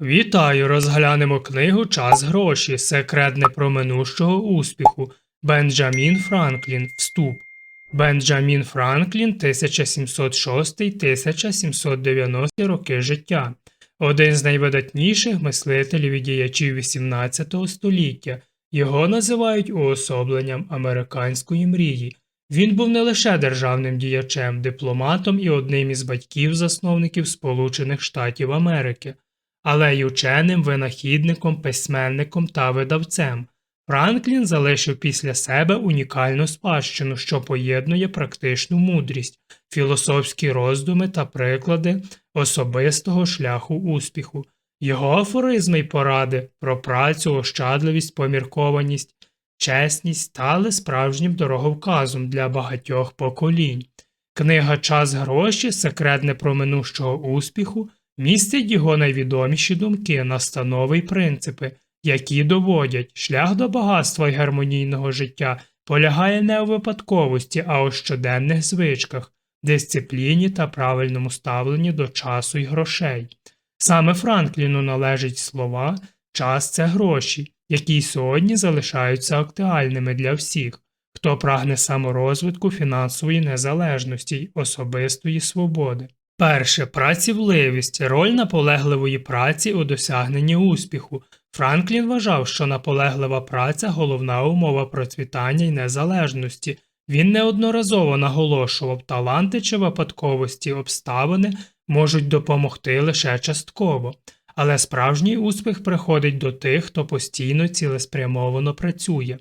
Вітаю! Розглянемо книгу Час гроші. Секрет непроминущого успіху. Бенджамін Франклін. Вступ. Бенджамін Франклін 1706-1790 роки життя. Один з найвидатніших мислителів і діячів XVIII століття. Його називають уособленням американської мрії. Він був не лише державним діячем, дипломатом і одним із батьків-засновників Сполучених Штатів Америки але й ученим, винахідником, письменником та видавцем. Франклін залишив після себе унікальну спадщину, що поєднує практичну мудрість, філософські роздуми та приклади особистого шляху успіху. Його афоризми й поради про працю, ощадливість, поміркованість, чесність стали справжнім дороговказом для багатьох поколінь. Книга Час гроші, секрет непроминущого успіху містить його найвідоміші думки, настанови й принципи, які доводять, шлях до багатства й гармонійного життя полягає не у випадковості, а у щоденних звичках, дисципліні та правильному ставленні до часу й грошей. Саме Франкліну належать слова час це гроші, які сьогодні залишаються актуальними для всіх, хто прагне саморозвитку фінансової незалежності й особистої свободи. Перше працівливість роль наполегливої праці у досягненні успіху. Франклін вважав, що наполеглива праця головна умова процвітання й незалежності. Він неодноразово наголошував, таланти чи випадковості обставини можуть допомогти лише частково, але справжній успіх приходить до тих, хто постійно цілеспрямовано працює.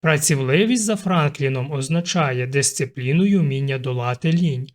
Працівливість за Франкліном означає дисципліну й уміння долати лінь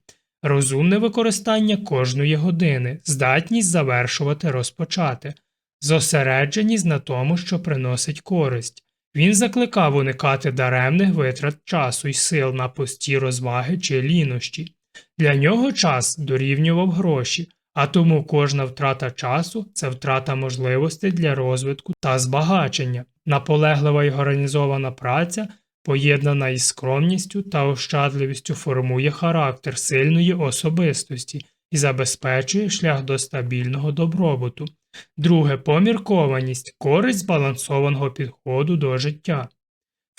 розумне використання кожної години, здатність завершувати розпочати, зосередженість на тому, що приносить користь. Він закликав уникати даремних витрат часу й сил на пусті розваги чи лінощі. Для нього час дорівнював гроші, а тому кожна втрата часу це втрата можливостей для розвитку та збагачення. Наполеглива й організована праця поєднана із скромністю та ощадливістю формує характер сильної особистості і забезпечує шлях до стабільного добробуту. Друге поміркованість користь збалансованого підходу до життя.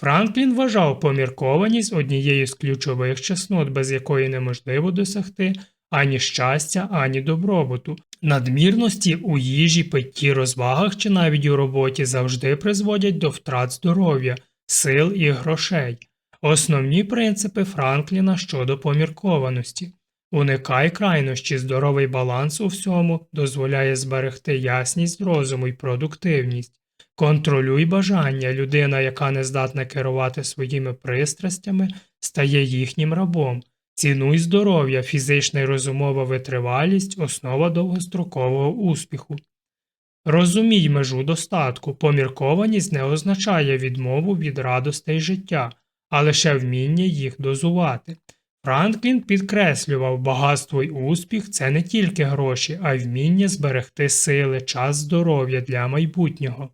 Франклін вважав поміркованість однією з ключових чеснот, без якої неможливо досягти ані щастя, ані добробуту. Надмірності у їжі, питті, розвагах чи навіть у роботі завжди призводять до втрат здоров'я, сил і грошей. Основні принципи Франкліна щодо поміркованості. Уникай крайнощі, здоровий баланс у всьому дозволяє зберегти ясність розуму і продуктивність. Контролюй бажання, людина, яка не здатна керувати своїми пристрастями, стає їхнім рабом. Цінуй здоров'я, фізична і розумова витривалість, основа довгострокового успіху. Розумій межу достатку, поміркованість не означає відмову від радостей життя, а лише вміння їх дозувати. Франклін підкреслював, багатство й успіх це не тільки гроші, а й вміння зберегти сили, час здоров'я для майбутнього.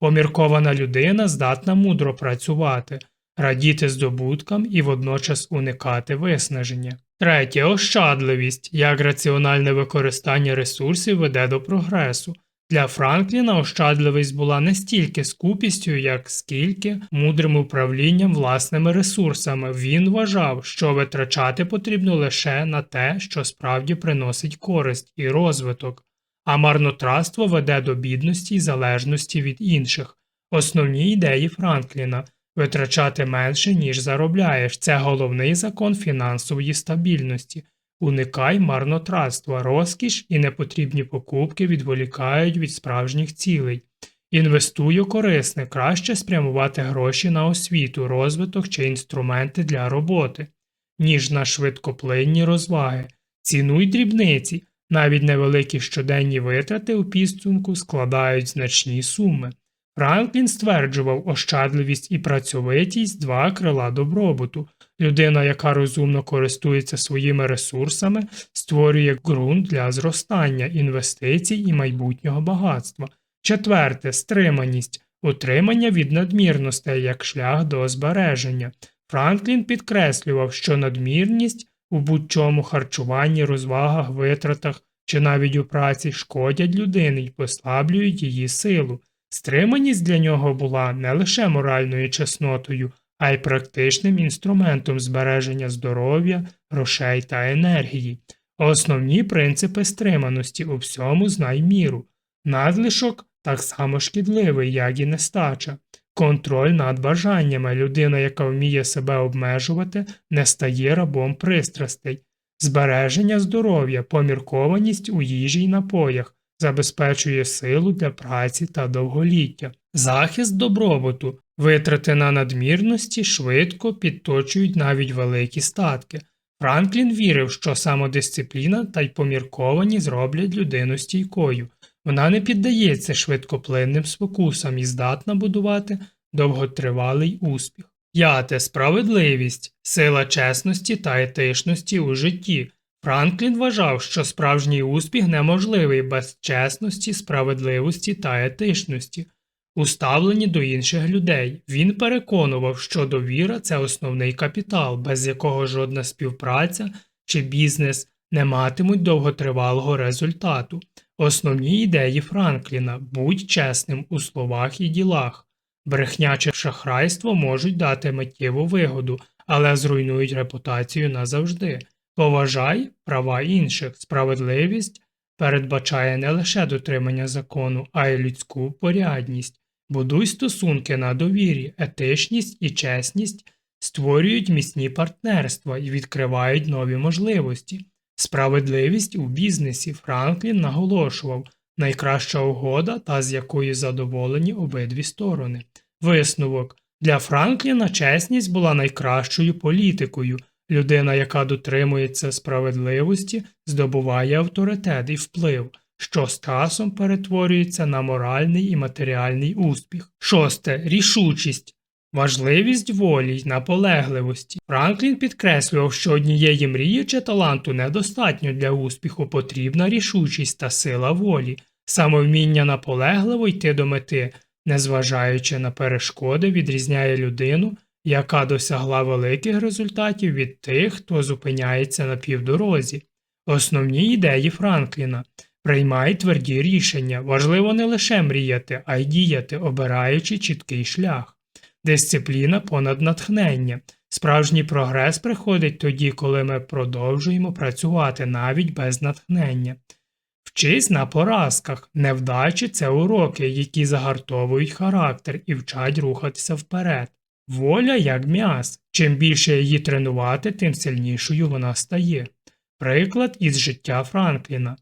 Поміркована людина здатна мудро працювати, радіти здобуткам і водночас уникати виснаження. Третє ощадливість, як раціональне використання ресурсів веде до прогресу. Для Франкліна ощадливість була не стільки скупістю, як скільки мудрим управлінням власними ресурсами. Він вважав, що витрачати потрібно лише на те, що справді приносить користь і розвиток, а марнотратство веде до бідності і залежності від інших. Основні ідеї Франкліна витрачати менше, ніж заробляєш це головний закон фінансової стабільності. Уникай марнотратства, розкіш і непотрібні покупки відволікають від справжніх цілей. Інвестуй у корисне, краще спрямувати гроші на освіту, розвиток чи інструменти для роботи, ніж на швидкоплинні розваги. Цінуй дрібниці, навіть невеликі щоденні витрати у підсумку складають значні суми. Франклін стверджував ощадливість і працьовитість два крила добробуту. Людина, яка розумно користується своїми ресурсами, створює ґрунт для зростання, інвестицій і майбутнього багатства. Четверте стриманість, утримання від надмірностей як шлях до збереження. Франклін підкреслював, що надмірність у будь-чому харчуванні, розвагах, витратах чи навіть у праці шкодять людині й послаблюють її силу. Стриманість для нього була не лише моральною чеснотою, а й практичним інструментом збереження здоров'я, грошей та енергії. Основні принципи стриманості у всьому знай міру. Надлишок так само шкідливий, як і нестача. Контроль над бажаннями. Людина, яка вміє себе обмежувати, не стає рабом пристрастей. Збереження здоров'я, поміркованість у їжі й напоях забезпечує силу для праці та довголіття. Захист добробуту. Витрати на надмірності швидко підточують навіть великі статки. Франклін вірив, що самодисципліна та й помірковані зроблять людину стійкою. Вона не піддається швидкоплинним спокусам і здатна будувати довготривалий успіх. П'яте справедливість, сила чесності та етичності у житті. Франклін вважав, що справжній успіх неможливий без чесності, справедливості та етичності, у ставленні до інших людей. Він переконував, що довіра це основний капітал, без якого жодна співпраця чи бізнес не матимуть довготривалого результату. Основні ідеї Франкліна будь чесним у словах і ділах. Брехня чи шахрайство можуть дати миттєву вигоду, але зруйнують репутацію назавжди. Поважай права інших, справедливість передбачає не лише дотримання закону, а й людську порядність. Будуй стосунки на довірі, етичність і чесність створюють міцні партнерства і відкривають нові можливості. Справедливість у бізнесі Франклін наголошував найкраща угода та з якою задоволені обидві сторони. Висновок для Франкліна чесність була найкращою політикою. Людина, яка дотримується справедливості, здобуває авторитет і вплив, що з часом перетворюється на моральний і матеріальний успіх. Шосте рішучість. Важливість волі й наполегливості. Франклін підкреслював, що однієї мрії чи таланту недостатньо для успіху, потрібна рішучість та сила волі, самовміння наполегливо йти до мети, незважаючи на перешкоди, відрізняє людину, яка досягла великих результатів від тих, хто зупиняється на півдорозі. Основні ідеї Франкліна приймай тверді рішення. Важливо не лише мріяти, а й діяти, обираючи чіткий шлях. Дисципліна понад натхнення. Справжній прогрес приходить тоді, коли ми продовжуємо працювати навіть без натхнення. Вчись на поразках. Невдачі це уроки, які загартовують характер і вчать рухатися вперед. Воля як м'яз. Чим більше її тренувати, тим сильнішою вона стає. Приклад із життя Франкліна.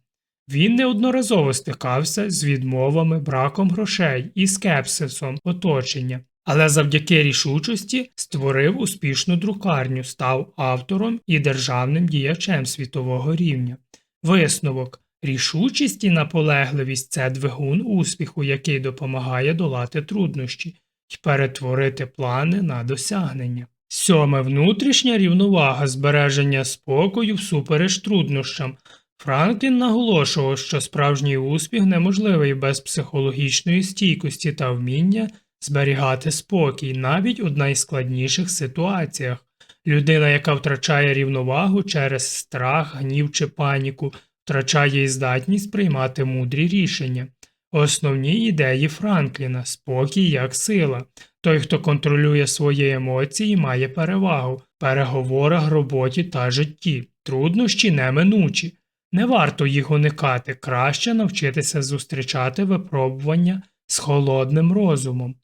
Він неодноразово стикався з відмовами, браком грошей і скепсисом оточення, але завдяки рішучості створив успішну друкарню, став автором і державним діячем світового рівня. Висновок рішучість і наполегливість це двигун успіху, який допомагає долати труднощі перетворити плани на досягнення. Сьоме внутрішня рівновага збереження спокою всупереч труднощам. Франклін наголошував, що справжній успіх неможливий без психологічної стійкості та вміння зберігати спокій навіть у найскладніших ситуаціях. Людина, яка втрачає рівновагу через страх, гнів чи паніку, втрачає і здатність приймати мудрі рішення. Основні ідеї Франкліна спокій як сила. Той, хто контролює свої емоції, має перевагу переговорах, роботі та житті. Труднощі неминучі. Не варто їх уникати, краще навчитися зустрічати випробування з холодним розумом.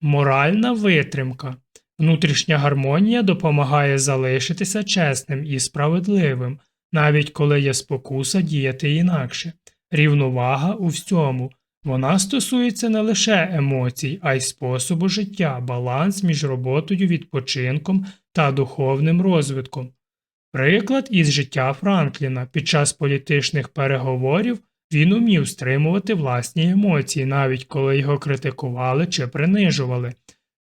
Моральна витримка. Внутрішня гармонія допомагає залишитися чесним і справедливим, навіть коли є спокуса діяти інакше. Рівновага у всьому. Вона стосується не лише емоцій, а й способу життя, баланс між роботою, відпочинком та духовним розвитком. Приклад із життя Франкліна під час політичних переговорів він умів стримувати власні емоції, навіть коли його критикували чи принижували.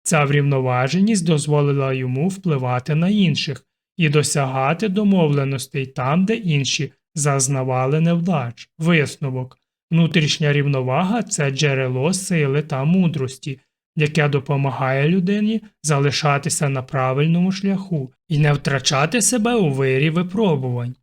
Ця врівноваженість дозволила йому впливати на інших і досягати домовленостей там, де інші зазнавали невдач. Висновок внутрішня рівновага це джерело сили та мудрості, яке допомагає людині залишатися на правильному шляху і не втрачати себе у вирі випробувань.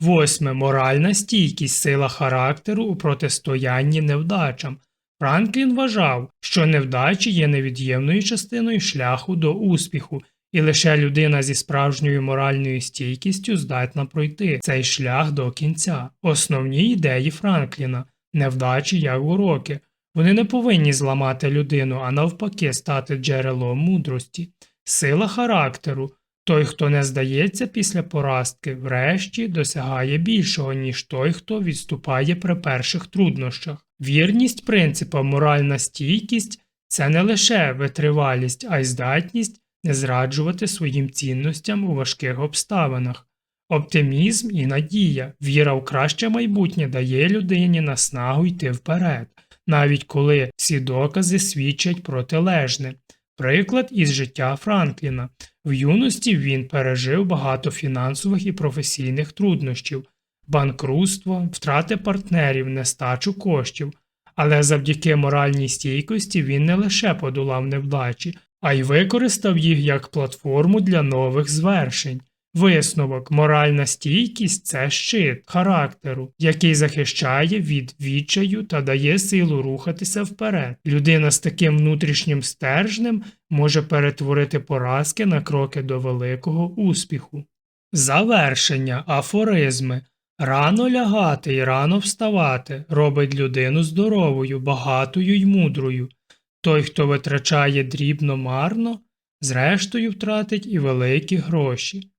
Восьме. Моральна стійкість, сила характеру у протистоянні невдачам. Франклін вважав, що невдачі є невід'ємною частиною шляху до успіху, і лише людина зі справжньою моральною стійкістю здатна пройти цей шлях до кінця. Основні ідеї Франкліна невдачі як уроки. Вони не повинні зламати людину, а навпаки стати джерелом мудрості, сила характеру. Той, хто не здається після поразки, врешті досягає більшого, ніж той, хто відступає при перших труднощах. Вірність принципам моральна стійкість це не лише витривалість, а й здатність не зраджувати своїм цінностям у важких обставинах. Оптимізм і надія, віра в краще майбутнє дає людині наснагу йти вперед, навіть коли всі докази свідчать протилежне. Приклад із життя Франкліна. В юності він пережив багато фінансових і професійних труднощів, банкрутство, втрати партнерів, нестачу коштів. Але завдяки моральній стійкості він не лише подолав невдачі, а й використав їх як платформу для нових звершень. Висновок, моральна стійкість це щит характеру, який захищає від відчаю та дає силу рухатися вперед. Людина з таким внутрішнім стержнем може перетворити поразки на кроки до великого успіху. Завершення, афоризми. Рано лягати і рано вставати робить людину здоровою, багатою й мудрою. Той, хто витрачає дрібно марно, зрештою втратить і великі гроші.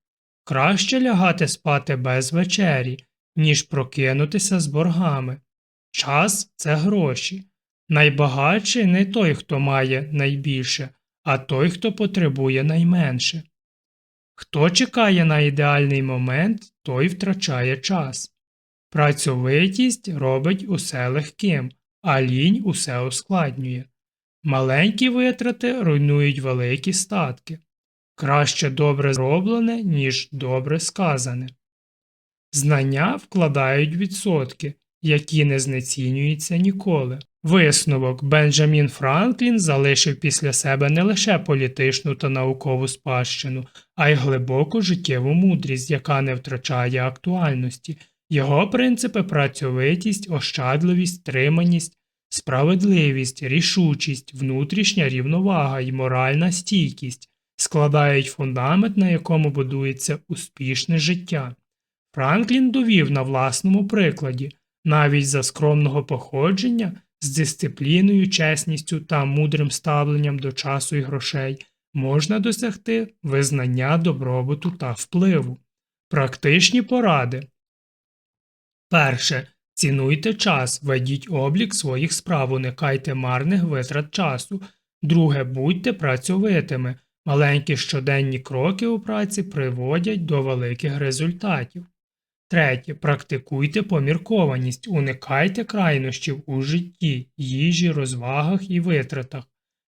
Краще лягати спати без вечері, ніж прокинутися з боргами. Час це гроші. Найбагатший не той, хто має найбільше, а той, хто потребує найменше. Хто чекає на ідеальний момент, той втрачає час. Працьовитість робить усе легким, а лінь усе ускладнює. Маленькі витрати руйнують великі статки. Краще добре зроблене, ніж добре сказане. Знання вкладають відсотки, які не знецінюються ніколи. Висновок Бенджамін Франклін залишив після себе не лише політичну та наукову спадщину, а й глибоку життєву мудрість, яка не втрачає актуальності. Його принципи працьовитість, ощадливість, триманість, справедливість, рішучість, внутрішня рівновага і моральна стійкість складають фундамент, на якому будується успішне життя. Франклін довів на власному прикладі, навіть за скромного походження, з дисципліною, чесністю та мудрим ставленням до часу і грошей можна досягти визнання добробуту та впливу. Практичні поради. Перше. Цінуйте час, ведіть облік своїх справ, уникайте марних витрат часу. Друге. Будьте працьовитими. Маленькі щоденні кроки у праці приводять до великих результатів. Третє. Практикуйте поміркованість, уникайте крайнощів у житті, їжі, розвагах і витратах.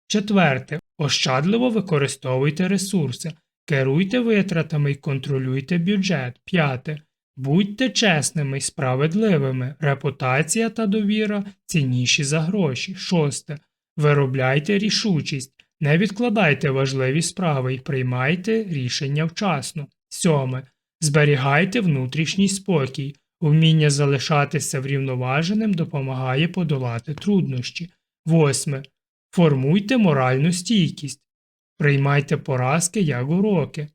Четверте. Ощадливо використовуйте ресурси, керуйте витратами і контролюйте бюджет. П'яте. Будьте чесними і справедливими. Репутація та довіра цінніші за гроші. Шосте. Виробляйте рішучість. Не відкладайте важливі справи і приймайте рішення вчасно. Сьоме. Зберігайте внутрішній спокій. Вміння залишатися врівноваженим допомагає подолати труднощі. Восьме. Формуйте моральну стійкість. Приймайте поразки як уроки.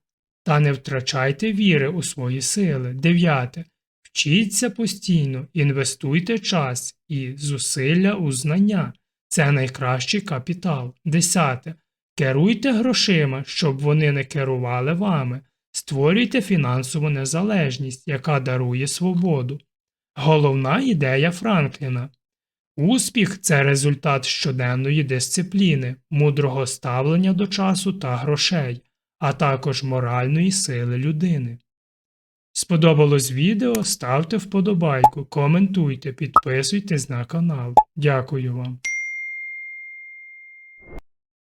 Та не втрачайте віри у свої сили. Дев'яте. Вчіться постійно, інвестуйте час і зусилля у знання. Це найкращий капітал. Десяте. Керуйте грошима, щоб вони не керували вами. Створюйте фінансову незалежність, яка дарує свободу. Головна ідея Франкліна. Успіх це результат щоденної дисципліни, мудрого ставлення до часу та грошей, а також моральної сили людини. Сподобалось відео? Ставте вподобайку, коментуйте, підписуйтесь на канал. Дякую вам.